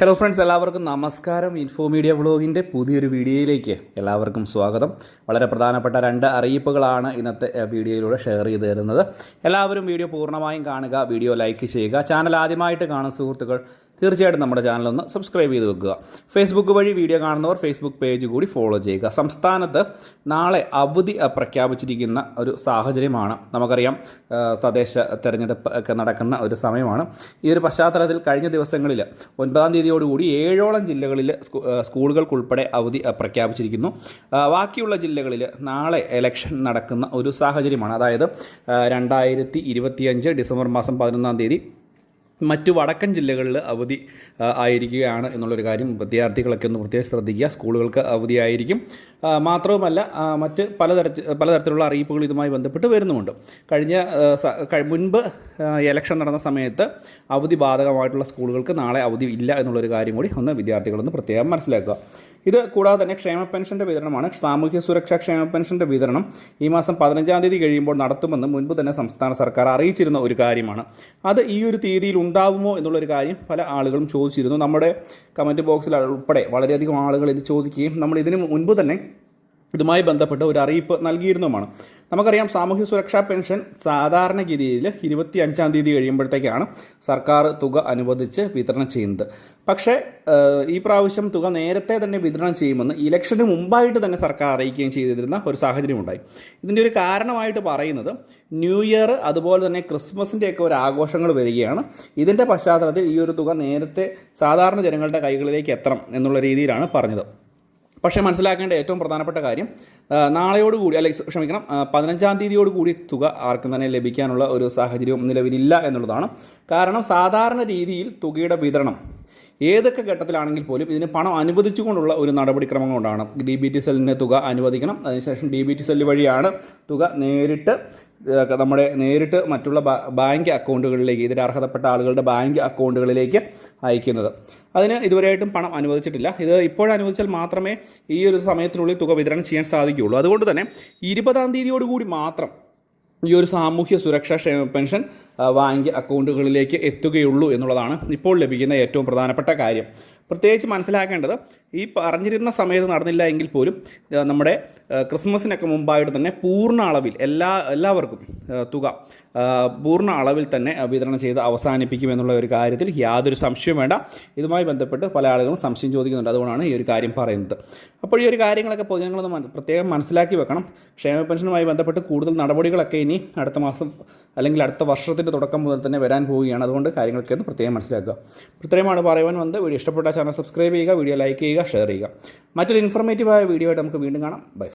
Hello friends എല്ലാവർക്കും നമസ്കാരം. Info media വ്ളോഗിന്റെ പുതിയൊരു വീഡിയോയിലേക്ക് എല്ലാവർക്കും സ്വാഗതം. വളരെ പ്രധാനപ്പെട്ട രണ്ട് അറിയിപ്പുകളാണ് ഇന്നത്തെ വീഡിയോയിലൂടെ ഷെയർ ചെയ്ത് തരുന്നത്. എല്ലാവരും വീഡിയോ പൂർണമായും കാണുക വീഡിയോ ലൈക്ക് ചെയ്യുക. ചാനൽ ആദ്യമായിട്ട് കാണുന്ന സുഹൃത്തുക്കൾ തീർച്ചയായിട്ടും നമ്മുടെ ചാനൽ ഒന്ന് സബ്സ്ക്രൈബ് ചെയ്ത് വെക്കുക. ഫേസ്ബുക്ക് വഴി വീഡിയോ കാണുന്നവർ ഫേസ്ബുക്ക് പേജ് കൂടി ഫോളോ ചെയ്യുക. സംസ്ഥാനത്ത് നാളെ അവധി പ്രഖ്യാപിച്ചിരിക്കുന്ന ഒരു സാഹചര്യമാണ്. നമുക്കറിയാം തദ്ദേശ തെരഞ്ഞെടുപ്പ് ഒക്കെ നടക്കുന്ന ഒരു സമയമാണ്. ഈ ഒരു പശ്ചാത്തലത്തിൽ കഴിഞ്ഞ ദിവസങ്ങളിൽ ഒൻപതാം തീയതിയോടുകൂടി ഏഴോളം ജില്ലകളിൽ സ്കൂളുകൾക്കുൾപ്പെടെ അവധി പ്രഖ്യാപിച്ചിരിക്കുന്നു. ബാക്കിയുള്ള ജില്ലകളിൽ നാളെ എലക്ഷൻ നടക്കുന്ന ഒരു സാഹചര്യമാണ്. അതായത് രണ്ടായിരത്തി ഡിസംബർ മാസം പതിനൊന്നാം തീയതി മറ്റു വടക്കൻ ജില്ലകളിൽ അവധി ആയിരിക്കുകയാണ് എന്നുള്ളൊരു കാര്യം വിദ്യാർത്ഥികളൊക്കെ ഒന്ന് പ്രത്യേകം ശ്രദ്ധിക്കുക. സ്കൂളുകൾക്ക് അവധിയായിരിക്കും. മാത്രവുമല്ല മറ്റ് പലതരത്തിൽ പലതരത്തിലുള്ള അറിയിപ്പുകൾ ഇതുമായി ബന്ധപ്പെട്ട് വരുന്നുമുണ്ട്. കഴിഞ്ഞ മുൻപ് ഇലക്ഷൻ നടന്ന സമയത്ത് അവധി ബാധകമായിട്ടുള്ള സ്കൂളുകൾക്ക് നാളെ അവധി ഇല്ല എന്നുള്ളൊരു കാര്യം കൂടി ഒന്ന് വിദ്യാർത്ഥികളൊന്ന് പ്രത്യേകം മനസ്സിലാക്കുക. ഇത് കൂടാതെ തന്നെ ക്ഷേമ പെൻഷന്റെ വിതരണമാണ്. സാമൂഹ്യ സുരക്ഷാ ക്ഷേമ പെൻഷന്റെ വിതരണം ഈ മാസം പതിനഞ്ചാം തീയതി കഴിയുമ്പോൾ നടത്തുമെന്ന് മുൻപ് തന്നെ സംസ്ഥാന സർക്കാർ അറിയിച്ചിരുന്ന ഒരു കാര്യമാണ്. അത് ഈ ഒരു തീയതിയിൽ ഉണ്ടാവുമോ എന്നുള്ളൊരു കാര്യം പല ആളുകളും ചോദിച്ചിരുന്നു. നമ്മുടെ കമന്റ് ബോക്സിൽ ഉൾപ്പെടെ വളരെയധികം ആളുകൾ ഇത് ചോദിക്കുകയും നമ്മൾ ഇതിന് മുൻപ് തന്നെ ഇതുമായി ബന്ധപ്പെട്ട് ഒരു അറിയിപ്പ് നൽകിയിരുന്നതുമാണ് നമുക്കറിയാം സാമൂഹ്യ സുരക്ഷാ പെൻഷൻ സാധാരണഗതിയിൽ ഇരുപത്തി അഞ്ചാം തീയതി കഴിയുമ്പോഴത്തേക്കാണ് സർക്കാർ തുക അനുവദിച്ച് വിതരണം ചെയ്യുന്നത്. പക്ഷേ ഈ പ്രാവശ്യം തുക നേരത്തെ തന്നെ വിതരണം ചെയ്യുമെന്ന് ഇലക്ഷന് മുമ്പായിട്ട് തന്നെ സർക്കാർ അറിയിക്കുകയും ചെയ്തിരുന്ന ഒരു സാഹചര്യമുണ്ടായി. ഇതിന്റെ ഒരു കാരണമായിട്ട് പറയുന്നത് ന്യൂ ഇയർ അതുപോലെ തന്നെ ക്രിസ്മസിന്റെയൊക്കെ ഒരു ആഘോഷങ്ങൾ വരികയാണ്. ഇതിന്റെ പശ്ചാത്തലത്തിൽ ഈ ഒരു തുക നേരത്തെ സാധാരണ ജനങ്ങളുടെ കൈകളിലേക്ക് എത്തണം എന്നുള്ള രീതിയിലാണ് പറഞ്ഞത്. പക്ഷേ മനസ്സിലാക്കേണ്ട ഏറ്റവും പ്രധാനപ്പെട്ട കാര്യം നാളെയോടുകൂടി അല്ലെങ്കിൽ ക്ഷമിക്കണം പതിനഞ്ചാം തീയതിയോടുകൂടി തുക ആർക്കും തന്നെ ലഭിക്കാനുള്ള ഒരു സാഹചര്യവും നിലവിലില്ല എന്നുള്ളതാണ്. കാരണം സാധാരണ രീതിയിൽ തുകയുടെ വിതരണം ഏതൊക്കെ ഘട്ടത്തിലാണെങ്കിൽ പോലും ഇതിന് പണം അനുവദിച്ചുകൊണ്ടുള്ള ഒരു നടപടിക്രമം കൊണ്ടാണ്. ഡി ബി ടി സെല്ലിന് തുക അനുവദിക്കണം. അതിനുശേഷം ഡി ബി ടി സെല്ല് വഴിയാണ് തുക നേരിട്ട് നമ്മുടെ നേരിട്ട് മറ്റുള്ള ബാങ്ക് അക്കൗണ്ടുകളിലേക്ക് ഇതിന് അർഹതപ്പെട്ട ആളുകളുടെ ബാങ്ക് അക്കൗണ്ടുകളിലേക്ക് അയക്കുന്നത്. അതിന് ഇതുവരെയായിട്ടും പണം അനുവദിച്ചിട്ടില്ല. ഇത് ഇപ്പോഴനുവദിച്ചാൽ മാത്രമേ ഈ ഒരു സമയത്തിനുള്ളിൽ തുക വിതരണം ചെയ്യാൻ സാധിക്കുകയുള്ളൂ. അതുകൊണ്ട് തന്നെ ഇരുപതാം തീയതിയോടുകൂടി മാത്രം ഈ ഒരു സാമൂഹ്യ സുരക്ഷാ ക്ഷേമ പെൻഷൻ ബാങ്ക് അക്കൗണ്ടുകളിലേക്ക് എത്തുകയുള്ളൂ എന്നുള്ളതാണ് ഇപ്പോൾ ലഭിക്കുന്ന ഏറ്റവും പ്രധാനപ്പെട്ട കാര്യം. പ്രത്യേകിച്ച് മനസ്സിലാക്കേണ്ടത് ഈ പറഞ്ഞിരുന്ന സമയത്ത് നടന്നില്ല എങ്കിൽ പോലും നമ്മുടെ ക്രിസ്മസിനൊക്കെ മുമ്പായിട്ട് തന്നെ പൂർണ അളവിൽ എല്ലാ എല്ലാവർക്കും തുക പൂർണ അളവിൽ തന്നെ വിതരണം ചെയ്ത് അവസാനിപ്പിക്കും എന്നുള്ള ഒരു കാര്യത്തിൽ യാതൊരു സംശയവും വേണ്ട. ഇതുമായി ബന്ധപ്പെട്ട് പല ആളുകളും സംശയം ചോദിക്കുന്നുണ്ട്. അതുകൊണ്ടാണ് ഈ ഒരു കാര്യം പറയുന്നത്. അപ്പോൾ ഈ ഒരു കാര്യങ്ങളൊക്കെ പൊതുജനങ്ങളൊന്ന് പ്രത്യേകം മനസ്സിലാക്കി വെക്കണം. ക്ഷേമ പെൻഷനുമായി ബന്ധപ്പെട്ട് കൂടുതൽ നടപടികളൊക്കെ ഇനി അടുത്ത മാസം അല്ലെങ്കിൽ അടുത്ത വർഷത്തിന്റെ തുടക്കം മുതൽ തന്നെ വരാൻ പോവുകയാണ്. അതുകൊണ്ട് കാര്യങ്ങളൊക്കെ ഒന്ന് പ്രത്യേകം മനസ്സിലാക്കുക. പ്രത്യേകമാണ് പറയുവാൻ വന്നത്. വീഡിയോ ഇഷ്ടപ്പെട്ട ചാനൽ സബ്സ്ക്രൈബ് ചെയ്യുക വീഡിയോ ലൈക്ക് ചെയ്യുക ഷെയർ ചെയ്യുക. മറ്റൊരു ഇൻഫോർമേറ്റീവായ വീഡിയോ ആയിട്ട് നമുക്ക് വീണ്ടും കാണാം. ബൈ